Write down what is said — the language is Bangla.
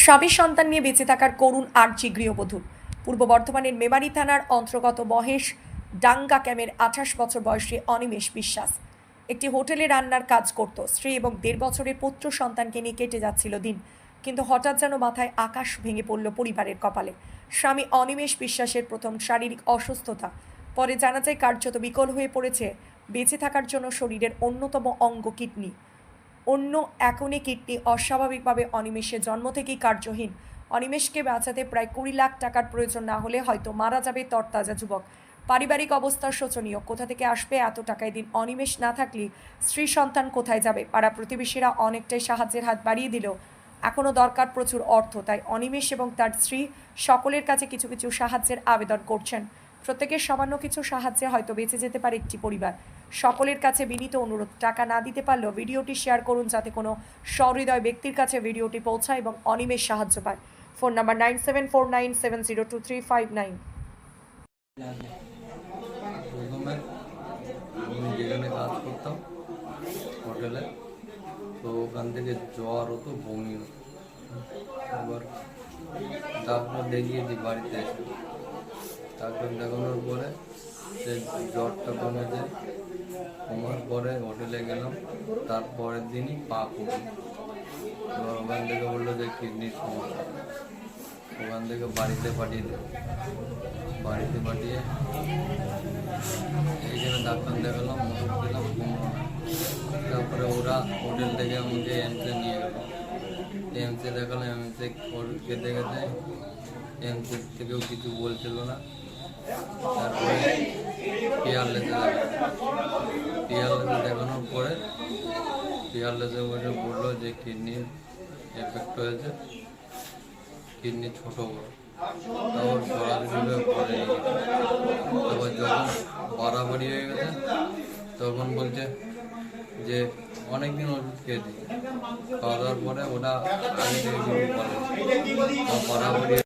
স্বামী সন্তান নিয়ে বেঁচে থাকার করুণ আর্জি গৃহবধূ। পূর্ব বর্ধমানের মেমারি থানার অন্তর্গত মহেশ ডাঙ্গা ক্যামের আঠাশ বছর বয়সী অনিমেষ বিশ্বাস। একটি হোটেলে রান্নার কাজ করত, স্ত্রী এবং দেড় বছরের পুত্র সন্তানকে নিয়ে কেটে যাচ্ছিল দিন। কিন্তু হঠাৎ যেন মাথায় আকাশ ভেঙে পড়ল পরিবারের কপালে। স্বামী অনিমেষ বিশ্বাসের প্রথম শারীরিক অসুস্থতা। পরে জানা যায়, কার্যত বিকল হয়ে পড়েছে। বেঁচে থাকার জন্য শরীরের অন্যতম অঙ্গ কিডনি। অন্য এখনই কিডনি অস্বাভাবিকভাবে অনিমেষের জন্ম থেকেই কার্যহীন। অনিমেষকে বাঁচাতে প্রায় কুড়ি লাখ টাকার প্রয়োজন না হলে হয়তো মারা যাবে তরতাজা যুবক। পারিবারিক অবস্থা শোচনীয়। কোথা থেকে আসবে এত টাকায় দিন অনিমেষ না থাকলে স্ত্রী সন্তান কোথায় যাবে? পাড়া প্রতিবেশীরা অনেকটাই সাহায্যের হাত বাড়িয়ে দিল। এখনও দরকার প্রচুর অর্থ, তাই অনিমেষ এবং তার স্ত্রী সকলের কাছে কিছু কিছু সাহায্যের আবেদন করছেন। প্রত্যেকের সামান্য কিছু সাহায্যে হয়তো বেঁচে যেতে পারে একটি পরিবার। সকলের কাছে বিনীত অনুরোধ, টাকা না দিতে পারলেও ভিডিওটি শেয়ার করুন যাতে কোনো সহৃদয় ব্যক্তির কাছে ভিডিওটি পৌঁছায় এবং অনিমেষ সাহায্য পায়। Phone number nine seven four nine seven zero two three five nine. তো ওখান থেকে জ্বর হতো, বমি হতো। এবার দেখিয়েছি বাড়িতে ডাক্তার দেখানোর পরে সে জ্বরটা কমে যায়। কমার পরে হোটেলে গেলাম। তারপরের দিনই পা কমে এবার ওখান থেকে বলল যে কিডনির সমস্যা। ওখান থেকে বাড়িতে পাঠিয়ে দেবো বাড়িতে পাঠিয়ে এইখানে ডাক্তার দেখালাম, ওষুধ দিলাম কমলো তারপরে ওরা হোটেল থেকে আমাকে এমসে নিয়ে গেল। এমসে দেখালাম এমসে খেতে খেতে। এমসে থেকেও কিছু বলছিল না। তারপরে পিয়ারলেসে দেখালাম পিয়ারলেসে দেখানোর পরে পিয়ারলেসে বসে বলল যে কিডনির এফেক্ট হয়েছে। কিডনি ছোট বড়। পরে তারপর যখন বাড়াবাড়ি হয়ে গেছে, তখন বলছে যে অনেকদিন ওষুধ খেয়েছি। খাওয়া দাওয়ার পরে ওটা আগে বাড়াবাড়ি